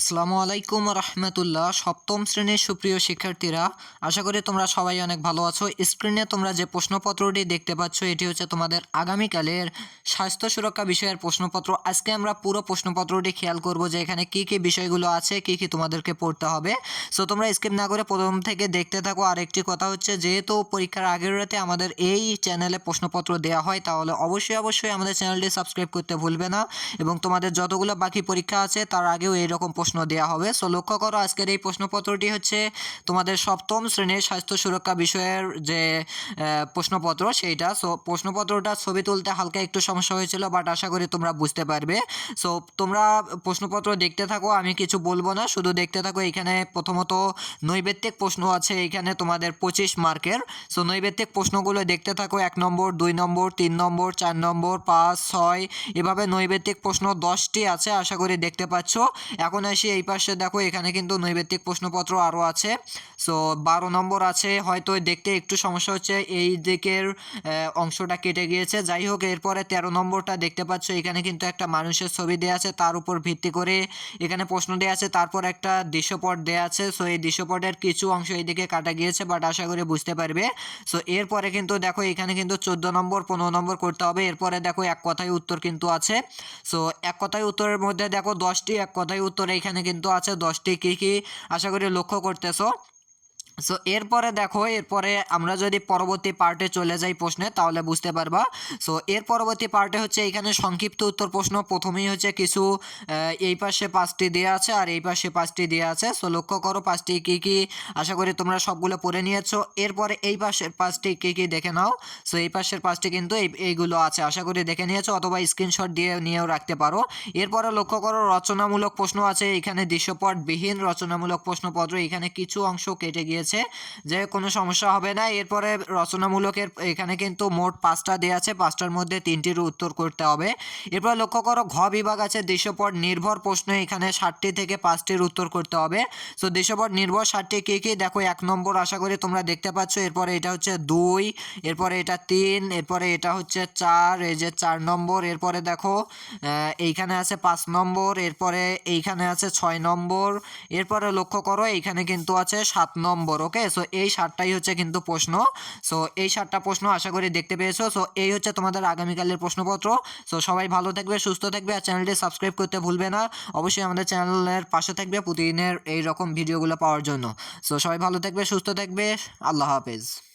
আসসালামু আলাইকুম রহমতুল্লাহ। সপ্তম শ্রেণির সুপ্রিয় শিক্ষার্থীরা, আশা করি তোমরা সবাই অনেক ভালো আছো। স্ক্রিনে তোমরা যে প্রশ্নপত্রটি দেখতে পাচ্ছ, এটি হচ্ছে তোমাদের আগামীকালের স্বাস্থ্য সুরক্ষা বিষয়ের প্রশ্নপত্র। আজকে আমরা পুরো প্রশ্নপত্রটি খেয়াল করব যে এখানে কি কি বিষয়গুলো আছে, কি কি তোমাদেরকে পড়তে হবে। সো তোমরা স্কিপ না করে প্রথম থেকে দেখতে থাকো। আর একটি কথা হচ্ছে, যেহেতু পরীক্ষার আগের রাতে আমাদের এই চ্যানেলে প্রশ্নপত্র দেওয়া হয়, তাহলে অবশ্যই অবশ্যই আমাদের চ্যানেলটি সাবস্ক্রাইব করতে ভুলবে না। এবং তোমাদের যতগুলো বাকি পরীক্ষা আছে, তার আগেও এইরকম প্রশ্ন দেওয়া হবে। সো লক্ষ্য করো, আজকের এই প্রশ্নপত্রটি হচ্ছে তোমাদের সপ্তম শ্রেণির স্বাস্থ্য সুরক্ষা বিষয়ের যে প্রশ্নপত্র সেইটা। সো প্রশ্নপত্রটা ছবি তুলতে হালকা একটু সমস্যা হয়েছিল বাট আশা করি তোমরা বুঝতে পারবে। সো তোমরা প্রশ্নপত্র দেখতে থাকো, আমি কিছু বলব না। শুধু দেখতে থাকো, এখানে প্রথমত নৈবেত্তিক প্রশ্ন আছে, এখানে তোমাদের পঁচিশ মার্কের। সো নৈবেত্তিক প্রশ্নগুলো দেখতে থাকো, এক নম্বর, দুই নম্বর, তিন নম্বর, চার নম্বর, পাঁচ, ছয়। এভাবে নৈবেত্তিক প্রশ্ন দশটি আছে, আশা করি দেখতে পাচ্ছ। এখন আসি এই পাশে দেখো, এখানে কিন্তু নৈবেত্তিক প্রশ্নপত্র আরও আছে। সো বারো নম্বর আছে, হয়তো দেখতে একটু সমস্যা হচ্ছে, এই দিকের অংশটা কেটে গিয়েছে। যাই হোক, এরপরে তেরো নম্বরটা দেখতে পাচ্ছ, এখানে কিন্তু একটা মানুষের ছবি দেওয়া আছে, তার উপর ভিত্তি করে এখানে প্রশ্ন দেওয়া আছে, তারপর একটা দৃশ্যপট দেওয়া আছে। সো এই দৃশ্যপটের কিছু অংশ এইদিকে কাটা গিয়েছে বাট আশা করি বুঝতে পারবে। সো এরপরে কিন্তু দেখো, এখানে কিন্তু চোদ্দ নম্বর, পনেরো নম্বর করতে হবে। এরপরে দেখো, এক কথায় উত্তর কিন্তু আছে। সো এক কথায় উত্তরের মধ্যে দেখো, দশটি এক কথায় উত্তর এখানে কিন্তু আছে দশটি কি কি আশা করি লক্ষ্য করতেছো। সো এরপরে দেখো, এরপরে আমরা যদি পরবর্তী পার্টে চলে যাই প্রশ্নে, তাহলে বুঝতে পারবা। সো এর পরবর্তী পার্টে হচ্ছে এখানে সংক্ষিপ্ত উত্তর প্রশ্ন। প্রথমেই হচ্ছে কিছু এই পাশে পাঁচটি দেওয়া আছে আর এই পাশে পাঁচটি দেওয়া আছে। সো লক্ষ্য করো, পাঁচটি কী কী? আশা করি তোমরা সবগুলো পড়ে নিয়েছো। এরপরে এই পাশের পাঁচটি কী কী দেখে নাও। সো এই পাশের পাঁচটি কিন্তু এই, এইগুলো আছে। আশা করি দেখে নিয়েছো, অথবা স্ক্রিনশট দিয়ে নিয়েও রাখতে পারো। এরপরে লক্ষ্য করো, রচনামূলক প্রশ্ন আছে। এখানে দৃশ্যপটবিহীন রচনামূলক প্রশ্নপত্র। এখানে কিছু অংশ কেটে গিয়েছে। যে কোনো সমস্যা হবে না। এরপরে রচনামূলকের এখানে কিন্তু মোট পাঁচটা দেওয়া আছে। পাঁচটার মধ্যে তিনটির উত্তর করতে হবে। এরপর লক্ষ্য করো, ঘ বিভাগ আছে, দৃশ্যপট নির্ভর প্রশ্ন, এখানে ষাটটি থেকে পাঁচটির উত্তর করতে হবে। সো দৃশ্যপট নির্ভর ষাটটি কী কী? দেখো, এক নম্বর আশা করি তোমরা দেখতে পাচ্ছ, এরপরে এটা হচ্ছে দুই, এরপরে এটা তিন, এরপরে এটা হচ্ছে চার, এই যে চার নম্বর, এরপরে দেখো এইখানে আছে পাঁচ নম্বর, এরপরে এইখানে আছে ছয় নম্বর, এরপরে লক্ষ্য করো এইখানে কিন্তু আছে সাত নম্বর। ওকে সো এই সাতটাই হচ্ছে কিন্তু প্রশ্ন। সো এই সাতটা প্রশ্ন আশা করি দেখতে পেয়েছ। সো এই হচ্ছে তোমাদের আগামীকালের প্রশ্নপত্র। সো সবাই ভালো থাকবে, সুস্থ থাকবে আর চ্যানেলটি সাবস্ক্রাইব করতে ভুলবে না। অবশ্যই আমাদের চ্যানেলের পাশে থাকবে প্রতিদিনের এই রকম ভিডিওগুলো পাওয়ার জন্য। সো সবাই ভালো থাকবে, সুস্থ থাকবে। আল্লাহ হাফেজ।